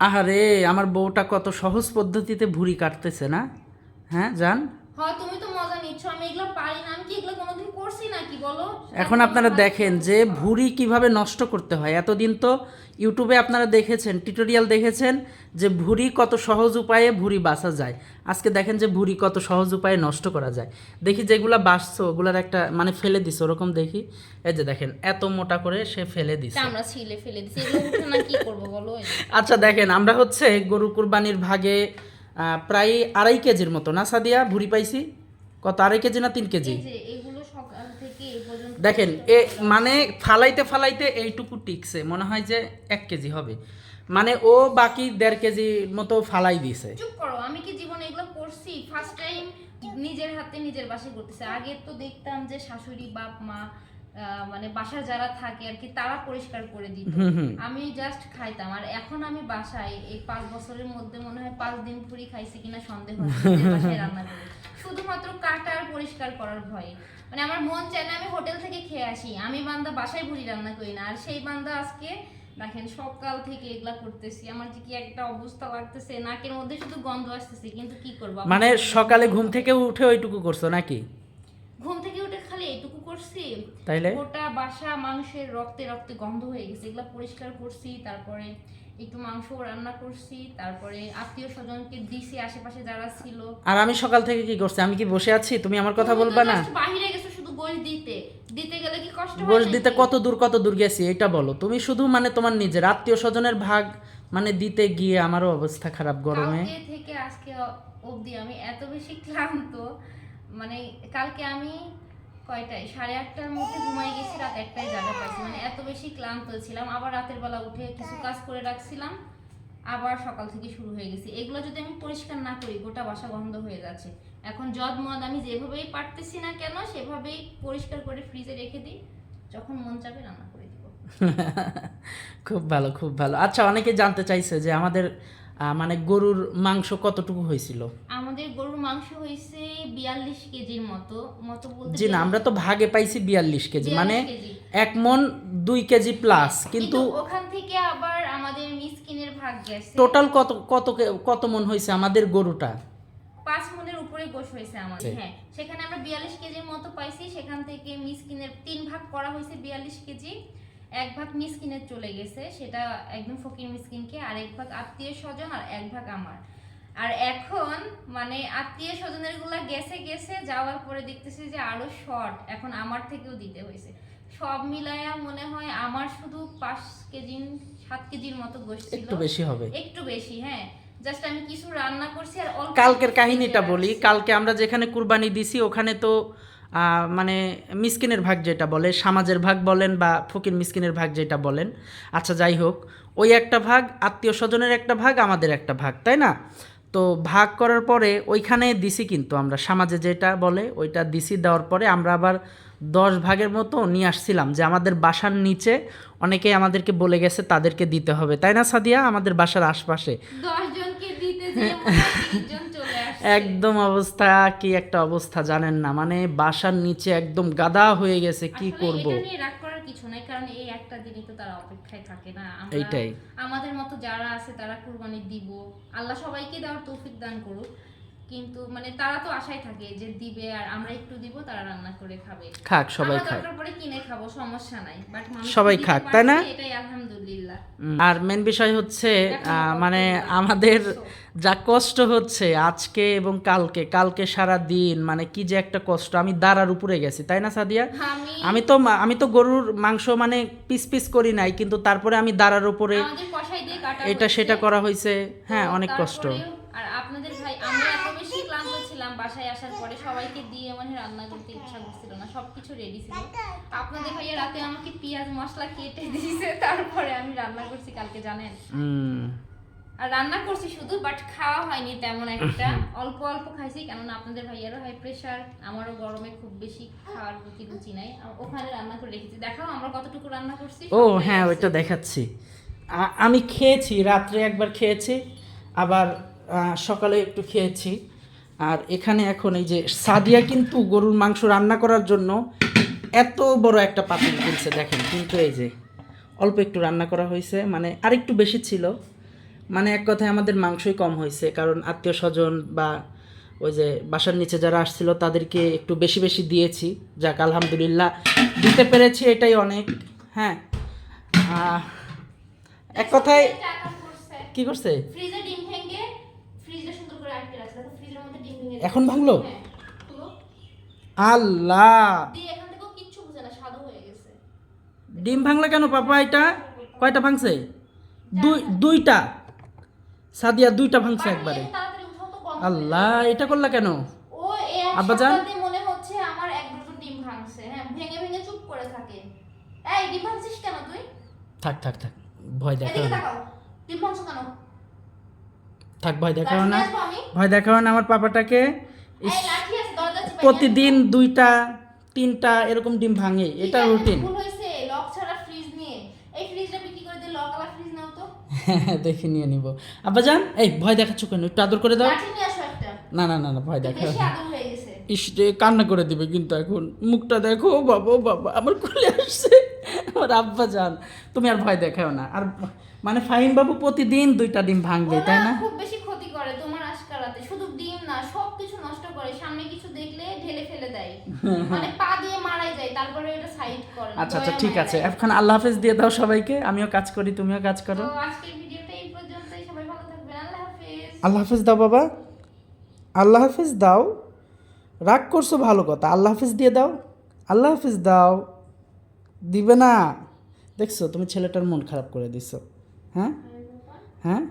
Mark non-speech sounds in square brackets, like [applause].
আহারে আমার বউটা কত সহজ পদ্ধতিতে ভুঁড়ি কাটতেছে না? হ্যাঁ জান? হ্যাঁ তুমি তো মজা নিচ্ছ আমি এগুলো পারি না আমি কি এগুলো কোনোদিন করছি নাকি বলো এখন আপনারা দেখেন যে ভুঁড়ি কীভাবে নষ্ট করতে হয়। এতদিন তো ইউটিউবে আপনারা দেখেছেন টিউটোরিয়াল দেখেছেন যে ভুঁড়ি কত সহজ উপায়ে ভুঁড়ি বাসা যায়। আজকে দেখেন যে ভুঁড়ি কত সহজ উপায়ে নষ্ট করা যায়। দেখি যেগুলা বাসছো ওগুলার একটা মানে ফেলে দিছে ওরকম দেখি। এই যে দেখেন এত মোটা করে সে ফেলে দিছে। আমরা ছিলে ফেলে দিছি না কি করব বলো? আচ্ছা দেখেন আমরা হচ্ছে গরু কুরবানির ভাগে প্রায় আড়াই কেজির মতো। না সাদিয়া ভুঁড়ি পাইছি? কত আড়াই কেজি না তিন কেজি? দেখেন এ মানে ফালাইতে ফালাইতে এইটুকু টিকছে। মনে হয় যে এক কেজি হবে। মানে ও বাকি দেড় কেজি মতো ফালাই দিছে। চুপ করো আমি কি জীবনে এগুলো করছি? ফার্স্ট টাইম নিজের হাতে নিজের বাসায় করতেছে। আগে তো দেখতাম যে শাশুড়ি বাপ মা মানে বাসার যারা থাকে আর কি তারা পরিষ্কার করে দিত। আমি জাস্ট খাইতাম। আর এখন আমি বাসায় এই পাঁচ বছরের মধ্যে মনে হয় পাঁচ দিন পুরি খাইছি কিনা সন্দেহ বাসায় রান্না করে শুধুমাত্র কাটা আর পরিষ্কার করার ভয়ে। মানে আমার মন চায় না আমি হোটেল থেকে খেয়ে আসি। আমি বান্দা বাসায় ভুড়ি রান্না করি না। আর সেই বান্দা আজকে, দেখেন, সকাল থেকে এগুলা করতেছি। আমার যে কি একটা অবস্থা লাগতেছে, নাকের মধ্যে শুধু গন্ধ আসতেছে, কিন্তু কি করব? মানে সকালে ঘুম থেকে উঠে ওইটুকু করছ নাকি? ঘুম থেকে উঠে খালি এইটুকু করছি। তাইলে? গোটা বাসা মাংসের রক্তে রক্তে গন্ধ হয়ে গেছে। এগুলো পরিষ্কার করছি তারপরে একটু মাংস রান্না করছি তারপরে আত্মীয় স্বজনকে দিছি আশেপাশে যারা ছিল। আর আমি সকাল থেকে কি করছি? আমি কি বসে আছি? তুমি আমার কথা বলবা না? বাহিরে গেছো শুধু গোশ দিতে। দিতে গেলে কি কষ্ট হয় গোশ দিতে কত দূর কত দূর গেছি এটা বলো। তুমি শুধু মানে তোমার নিজের আত্মীয় স্বজনের ভাগ মানে দিতে গিয়ে আমারও অবস্থা খারাপ গরমে। থেকে আজকে অবধি আমি এত বেশি ক্লান্ত। মানে কালকে আমি কয়টায়? সাড়ে আটটার মধ্যে ঘুমাই গেছি, রাত একটায় জায়গা পাইছি। মানে এত বেশি ক্লান্ত ছিলাম। আবার রাতের বেলা উঠে কিছু কাজ করে রাখছিলাম। আবার সকাল থেকে শুরু হয়ে গেছে। এগুলো যদি আমি পরিষ্কার না করি, গোটা বাসা বন্ধ হয়ে যাচ্ছে। এখন জদ মদ আমি যেভাবেই পারতেছি না কেন, সেভাবেই পরিষ্কার করে ফ্রিজে রেখে দিই। যখন মন চাবে রান্না করে দিব। [laughs] খুব ভালো খুব ভালো। আচ্ছা অনেকে জানতে চাইছে যে আমাদের মানে গরুর মাংস কতটুকু হয়েছিল? আমাদের গরুর মাংস হয়েছে বিয়াল্লিশ কেজির মতো মতো বলতে জি না আমরা তো ভাগে পাইছি বিয়াল্লিশ কেজি মানে এক মন দুই কেজি প্লাস কিন্তু ওখান থেকে আবার আমাদের মিসকিনের ভাগ গেছে। টোটাল কত কত কত মন হয়েছে আমাদের গরুটা? পাঁচ মনের উপরে গোশ হয়েছে আমাদের। হ্যাঁ। সেখানে আমরা বিয়াল্লিশ কেজির মতো পাইছি সেখান থেকে মিসকিনের তিন ভাগ করা হয়েছে বিয়াল্লিশ কেজি। এক ভাগ মিসকিনের চলে গেছে সেটা একদম ফকির মিসকিনকে আর এক ভাগ আত্মীয় স্বজন আর এক ভাগ আমার। আর এখন মানে আত্মীয় স্বজনেরগুলা গেছে গেছে যাওয়ার পরে দেখতেছি যে আরও শর্ট এখন আমার থেকেও দিতে হয়েছে। সব মিলায়া মনে হয় আমার শুধু পাঁচ কেজি সাত কেজির মতো গোশ ছিল। একটু বেশি হবে। একটু বেশি হ্যাঁ। জাস্ট আমি কিছু রান্না করছি আর কালকের কাহিনীটা বলি। কালকে আমরা যেখানে কুরবানি দিছি ওখানে তো মানে মিসকিনের ভাগ যেটা বলে, সমাজের ভাগ বলেন বা ফকির মিসকিনের ভাগ যেটা বলেন। আচ্ছা যাই হোক, ওই একটা ভাগ, আত্মীয় স্বজনের একটা ভাগ, আমাদের একটা ভাগ, তাই না? তো ভাগ করার পরে ওইখানে দিছি কিন্তু আমরা, সমাজে যেটা বলে ওইটা দিছি, দেওয়ার পরে আমরা আবার দশ ভাগের মতো নিয়ে আসছিলাম যে আমাদের বাসার নিচে অনেকেই আমাদেরকে বলে গেছে তাদেরকে দিতে হবে, তাই না সাদিয়া? আমাদের বাসার আশপাশে। দশ জনকে দিতে একদম অবস্থা কি একটা অবস্থা জানেন না। মানে বাসার নিচে একদম গাদা হয়ে গেছে কি করব? কিছু নাই কারণ এই একটা দিনই তো তারা অপেক্ষায় থাকে না। আমরা এইটাই। আমাদের মতো যারা আছে তারা কুরবানি দিব। আল্লাহ সবাইকে দেওয়ার তৌফিক দান করুক। কিন্তু মানে তারা তো আশায় থাকে যে দিবে আর আমরা একটু দিব তারা রান্না করে খাবে। খাক সবাই খাক। দরকার পড়ে কিনে খাব সমস্যা নাই। বাট সবাই খাক, তাই না? এটাই আলহামদুলিল্লাহ। আর মেন বিষয় হচ্ছে মানে আমাদের যা কষ্ট হচ্ছে আজকে এবং কালকে কালকে সারা দিন মানে কি যে একটা কষ্ট আমি দাঁড়ার উপরে গেছি তাই না সাদিয়া? আমি তো আমি তো গরুর মাংস মানে পিস পিস করি নাই কিন্তু তারপরে আমি দাঁড়ার উপরে এটা সেটা করা হয়েছে। হ্যাঁ অনেক কষ্ট। আর আপনাদের ভাই আমরা এত বেশি ক্লান্ত ছিলাম বাসায় আসার সবাইকে দিয়ে মানে রান্না করতে ইচ্ছা করছিল না সবকিছু রেডি ছিল। আপনাদের ভাইয়া রাতে আমাকে পেঁয়াজ মশলা কেটে দিয়েছে তারপরে আমি রান্না করছি কালকে জানেন? আর রান্না করছি শুধু বাট খাওয়া হয়নি তেমন একটা। [laughs] অল্প অল্প খাইছি কেননা আপনাদের ভাইয়ারও হাই প্রেশার আমারও গরমে খুব বেশি খাওয়ার প্রতি রুচি নাই। ওখানে রান্না করে রেখেছি। দেখাও আমরা কতটুকু রান্না করছি ও হ্যাঁ ওইটা দেখাচ্ছি। আমি খেয়েছি রাত্রে একবার খেয়েছি আবার আহ, সকালে একটু খেয়েছি। আর এখানে এখন এই যে সাদিয়া কিন্তু গরুর মাংস রান্না করার জন্য এত বড় একটা পাতিল কিনছে দেখেন। কিন্তু এই যে অল্প একটু রান্না করা হয়েছে মানে আরেকটু বেশি ছিল। মানে এক কথায় আমাদের মাংসই কম হয়েছে কারণ আত্মীয় স্বজন বা ওই যে বাসার নিচে যারা আসছিল তাদেরকে একটু বেশি বেশি দিয়েছি। যাক আলহামদুলিল্লাহ দিতে পেরেছি এটাই অনেক হ্যাঁ। এক কথায় কি করছে ফ্রিজে ডিম ভেঙে ফ্রিজে সুন্দর করে আটকে রাখছে দেখো ফ্রিজের মধ্যে ডিম ভেঙে এখন ভাঙলো? হ্যাঁ। আল্লাহ। ডিম ভাঙলা কেন পাপা এটা? কয়টা ভাঙছে? দুই দুইটা। সাদিয়া দুইটা ভাঙছে একবারে। আল্লাহ এটা করলা কেন? ও এ এক আব্বাজান? মনে হচ্ছে আমার এক দুটো ডিম ভাঙছে। হ্যাঁ ভেঙে ভেঙে চুপ করে থাকে। এই ডিম ভাঙছিস কেন তুই? থাক থাক থাক। ভয় তাকাও। ডিম ভাঙছো কেন? থাক ভয় দেখাও না। ভয় দেখাও না আমার পাপাটাকে। প্রতিদিন দুইটা তিনটা এরকম ডিম ভাঙে এটা রুটিন [laughs] দেখে নিয়ে নিব। আব্বাজান এই ভয় দেখাচ্ছ কেন? একটু আদর করে দাও। না না না না ভয় দেখাও বেশি না। আদর ইস কান্না করে দিবে কিন্তু এখন। মুখটা দেখো বাবা বাবা আমার কোলে আসছে। আমার আব্বা যান তুমি আর ভয় দেখাও না। আর মানে ফাহিম বাবু প্রতিদিন দুইটা ডিম ভাঙবে তাই না? খুব বেশি ক্ষতি করে তোমার আজকালাতে শুধু ডিম না সব কিছু নষ্ট করে সামনে কিছু দেখলে ঢেলে ফেলে দেয়। [laughs] মানে পা দিয়ে মারাই যায় তারপরে এটা সাইড করে আচ্ছা আচ্ছা ঠিক আছে। এখন আল্লাহ হাফেজ দিয়ে দাও সবাইকে আমিও কাজ করি তুমিও কাজ করো। তো আজকের ভিডিওটা এই পর্যন্তই সবাই ভালো থাকবেন আল্লাহ হাফেজ। আল্লাহ হাফেজ দাও বাবা। আল্লাহ হাফেজ দাও। রাগ করছ ভালো কথা আল্লাহ হাফেজ দিয়ে দাও। আল্লাহ হাফেজ দাও। দিবে না। দেখছ তুমি ছেলেটার মন খারাপ করে দিছো। হ্যাঁ? হ্যাঁ?